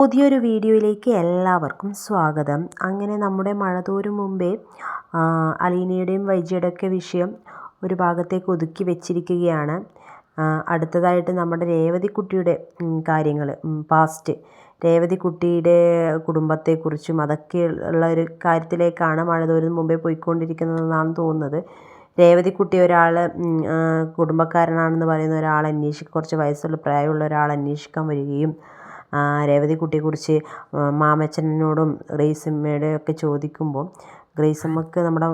പുതിയൊരു വീഡിയോയിലേക്ക് എല്ലാവർക്കും സ്വാഗതം. അങ്ങനെ നമ്മുടെ മഴ തോരും മുമ്പേ അലീനയുടെയും വൈജിയുടെയൊക്കെ വിഷയം ഒരു ഭാഗത്തേക്ക് ഒതുക്കി വെച്ചിരിക്കുകയാണ്. അടുത്തതായിട്ട് നമ്മുടെ രേവതിക്കുട്ടിയുടെ കാര്യങ്ങൾ പാസ്റ്റ് രേവതിക്കുട്ടിയുടെ കുടുംബത്തെക്കുറിച്ചും അതൊക്കെ ഉള്ള ഒരു കാര്യത്തിലേക്കാണ് മഴ തോരുന്ന മുമ്പേ പോയിക്കൊണ്ടിരിക്കുന്നതെന്നാണ് തോന്നുന്നത്. രേവതിക്കുട്ടി ഒരാൾ കുടുംബക്കാരനാണെന്ന് പറയുന്ന ഒരാൾ അന്വേഷിക്കുക കുറച്ച് വയസ്സുള്ള പ്രായമുള്ള ഒരാൾ അന്വേഷിക്കാൻ വരികയും രേവതിക്കുട്ടിയെക്കുറിച്ച് മാമച്ചനോടും ഗ്രേസമ്മയോടും ഒക്കെ ചോദിക്കുമ്പോൾ ഗ്രേസമ്മക്ക് നമ്മുടെ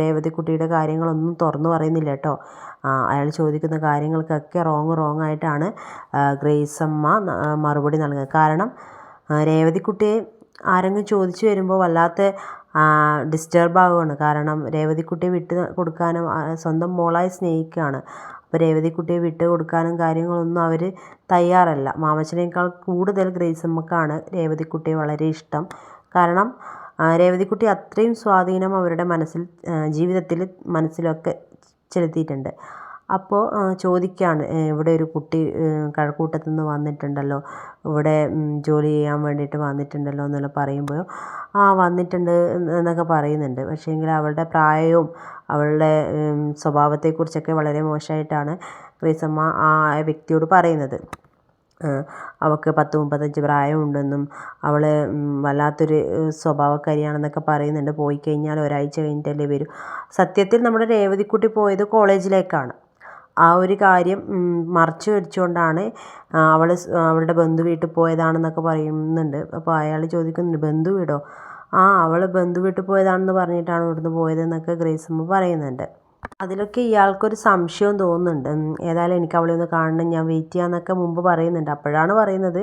രേവതിക്കുട്ടിയുടെ കാര്യങ്ങളൊന്നും തുറന്നു പറയുന്നില്ല കേട്ടോ. അയാൾ ചോദിക്കുന്ന കാര്യങ്ങൾക്കൊക്കെ റോങ് ആയിട്ടാണ് ഗ്രേസമ്മ മറുപടി നൽകുന്നത്. കാരണം രേവതിക്കുട്ടിയെ ആരെങ്കിലും ചോദിച്ചു വരുമ്പോൾ വല്ലാത്ത ഡിസ്റ്റർബ് ആവുകയാണ്. കാരണം രേവതിക്കുട്ടിയെ വിട്ട് കൊടുക്കാനും സ്വന്തം മോളായി സ്നേഹിക്കുകയാണ്. അപ്പോൾ രേവതിക്കുട്ടിയെ വിട്ട് കൊടുക്കാനും കാര്യങ്ങളൊന്നും അവർ തയ്യാറല്ല. മാമച്ചനേക്കാൾ കൂടുതൽ ഗ്രേസമ്മക്കാണ് രേവതിക്കുട്ടിയെ വളരെ ഇഷ്ടം. കാരണം രേവതിക്കുട്ടി അത്രയും സ്വാധീനം അവരുടെ മനസ്സിൽ ജീവിതത്തിൽ മനസ്സിലൊക്കെ ചെലുത്തിയിട്ടുണ്ട്. അപ്പോൾ ചോദിക്കുകയാണ് ഇവിടെ ഒരു കുട്ടി കഴക്കൂട്ടത്തു നിന്ന് വന്നിട്ടുണ്ടല്ലോ ഇവിടെ ജോലി ചെയ്യാൻ വേണ്ടിയിട്ട് വന്നിട്ടുണ്ടല്ലോ എന്നെല്ലാം പറയുമ്പോൾ ആ വന്നിട്ടുണ്ട് എന്നൊക്കെ പറയുന്നുണ്ട്. പക്ഷേങ്കിൽ അവളുടെ പ്രായവും അവളുടെ സ്വഭാവത്തെക്കുറിച്ചൊക്കെ വളരെ മോശമായിട്ടാണ് ഗ്രീസമ്മ ആ വ്യക്തിയോട് പറയുന്നത്. അവൾക്ക് പത്ത് മുപ്പത്തഞ്ച് പ്രായമുണ്ടെന്നും അവൾ വല്ലാത്തൊരു സ്വഭാവക്കാരിയാണെന്നൊക്കെ പറയുന്നുണ്ട്. പോയി കഴിഞ്ഞാൽ ഒരാഴ്ച കഴിഞ്ഞിട്ടല്ലേ വരും. സത്യത്തിൽ നമ്മുടെ രേവതിക്കുട്ടി പോയത് കോളേജിലേക്കാണ്. ആ ഒരു കാര്യം മറച്ചു വെച്ചുകൊണ്ടാണ് അവൾ അവളുടെ ബന്ധു വീട്ടിൽ പോയതാണെന്നൊക്കെ പറയുന്നുണ്ട്. അപ്പോൾ അയാൾ ചോദിക്കുന്നുണ്ട് ബന്ധു വീടോ? ആ അവൾ ബന്ധു വീട്ടിൽ പോയതാണെന്ന് പറഞ്ഞിട്ടാണ് ഇവിടുന്ന് പോയതെന്നൊക്കെ ഗ്രേസമ്മ പറയുന്നുണ്ട്. അതിലൊക്കെ ഇയാൾക്കൊരു സംശയം തോന്നുന്നുണ്ട്. ഏതായാലും എനിക്ക് അവളെ ഒന്ന് കാണണം ഞാൻ വെയിറ്റ് ചെയ്യാമെന്നൊക്കെ മുമ്പ് പറയുന്നുണ്ട്. അപ്പോഴാണ് പറയുന്നത്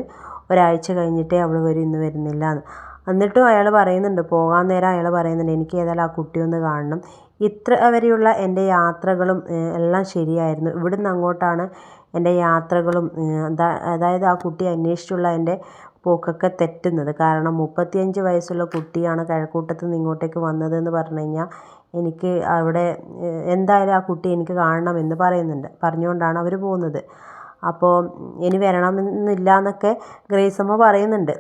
ഒരാഴ്ച കഴിഞ്ഞിട്ടേ അവൾ വരും ഇന്ന് വരുന്നില്ല എന്ന്. എന്നിട്ടും അയാൾ പറയുന്നുണ്ട് പോകാൻ നേരം അയാൾ പറയുന്നുണ്ട് എനിക്ക് ഏതായാലും ആ കുട്ടിയെ ഒന്ന് കാണണം. ഇത്ര വരെയുള്ള എന്റെ യാത്രകളും എല്ലാം ശരിയായിരുന്നു. ഇവിടുന്ന് അങ്ങോട്ടാണ് എന്റെ യാത്രകളും അതായത് ആ കുട്ടി അന്വേഷിച്ചുള്ള എന്റെ പോക്കൊക്കെ തെറ്റുന്നത്. കാരണം മുപ്പത്തിയഞ്ച് വയസ്സുള്ള കുട്ടിയാണ് കഴക്കൂട്ടത്ത് നിന്ന് ഇങ്ങോട്ടേക്ക് വന്നതെന്ന് പറഞ്ഞു കഴിഞ്ഞാൽ എനിക്ക് അവിടെ എന്തായാലും ആ കുട്ടി എനിക്ക് കാണണം എന്ന് പറയുന്നുണ്ട്. പറഞ്ഞുകൊണ്ടാണ് അവർ പോകുന്നത്. അപ്പോൾ ഇനി വരണമെന്നില്ല എന്നൊക്കെ ഗ്രേസമ്മ പറയുന്നുണ്ട്.